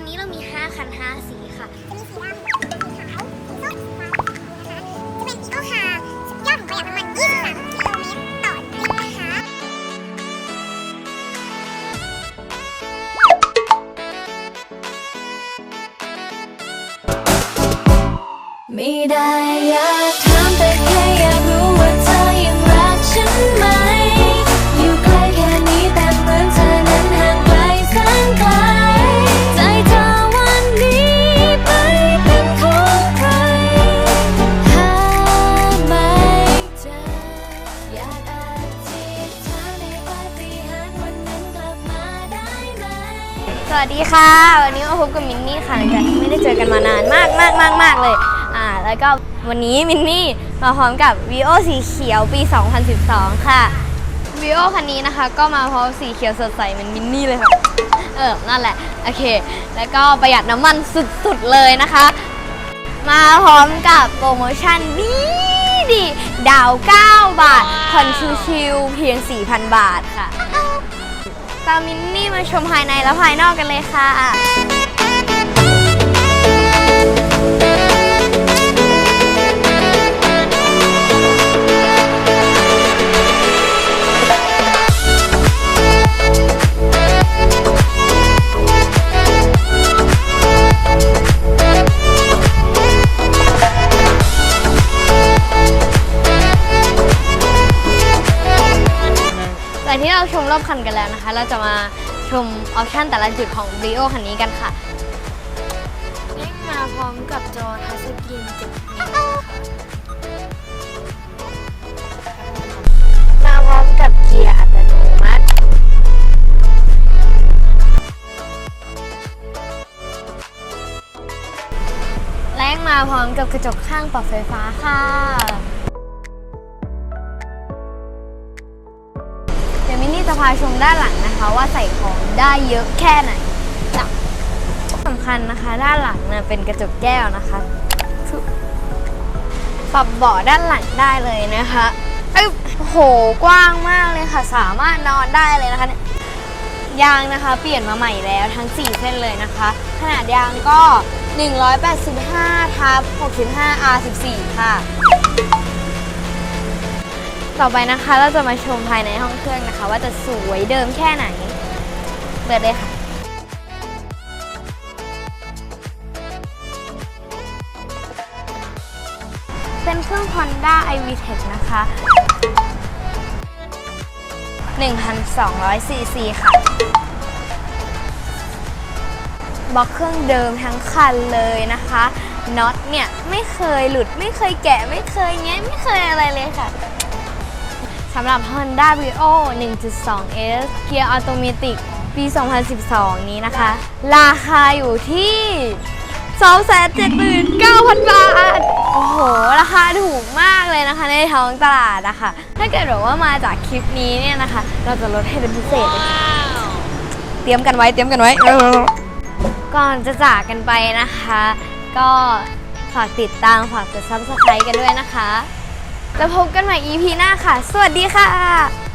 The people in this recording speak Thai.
อนนี้เรามี 5 คัน 5 สีค่ะ จะมีสีดำสีขาวสีส้มสีฟ้านะคะ จะเป็นอีโคคาร์สุดยอดของประหยัดน้ำมัน 23 กิโลเมตรต่อลิตรนะคะ ไม่ได้อยากถามแต่แค่อยาก สวัสดีค่ะ วันนี้มาพบกับมินนี่ค่ะจากไม่ได้เจอกันมานานมากมากมากมากเลยอ่าแล้วก็วันนี้มินนี่มาพร้อมกับ Vivo สีเขียวปี 2012 ค่ะ Vivo คันนี้นะคะ ก็มาพร้อมสีเขียวสดใสเหมือนมินนี่เลยค่ะเออนั่นแหละโอเค แล้วก็ประหยัดน้ำมันสุดๆเลยนะคะ มาพร้อมกับโปรโมชั่นดีดีดาว 9 บาทผ่อนชิวๆเพียง 4,000 บาทค่ะ ตามมินนี่มาชมภายในและภายนอกกันเลยค่ะ ที่เราชมรอบคันกันแล้วนะคะ เราจะมาชมออปชันแต่ละจุดของ b r i o คันนี้กันค่ะเร่งมาพร้อมกับจอทัชสกรีนจุดนี้นะคะมาพร้อมกับเกียร์อัตโนมัติ แรงมาพร้อมกับกระจกข้างปรับไฟฟ้าค่ะ จะพาชมด้านหลังนะคะ ว่าใส่ของได้เยอะแค่ไหนจ้ะสำคัญนะคะด้านหลังเนี่ยเป็นกระจกแก้วนะคะปรับเบาะด้านหลังได้เลยนะคะเอ้โอ้โหกว้างมากเลยค่ะ สามารถนอนได้เลยนะคะเนี่ยยางนะคะเปลี่ยนมาใหม่แล้วทั้ง 4 เส้นเลยนะคะ ขนาดยางก็ 185ทับ65 R14 ค่ะ ต่อไปนะคะเราจะมาชมภายในห้องเครื่องนะคะ ว่าจะสวยเดิมแค่ไหนเปิดเลยค่ะ เป็นเครื่อง Honda iVTEC นะคะ 1,200 cc ค่ะบล็อกเครื่องเดิมทั้งคันเลยนะคะน็อตเนี่ย ไม่เคยหลุดไม่เคยแกะ ไม่เคยแงะไม่เคยอะไรเลยค่ะ สำหรับ Honda Brio 1.2S เกียร์ออโตเมติกปี 2012 นี้นะคะ ราคาอยู่ที่279,000 บาท โอ้โห ราคาถูกมากเลยนะคะในท้องตลาดนะคะ ถ้าเกิดแบบว่ามาจากคลิปนี้เนี่ยนะคะ เราจะลดให้เป็นพิเศษเลยค่ะเตรียมกันไว้ เตรียมกันไว้ ก่อนจะจากกันไปนะคะ ก็ฝากติดตาม ฝากกด subscribe กันด้วยนะคะ แล้วพบกันใหม่ EP หน้าค่ะ สวัสดีค่ะ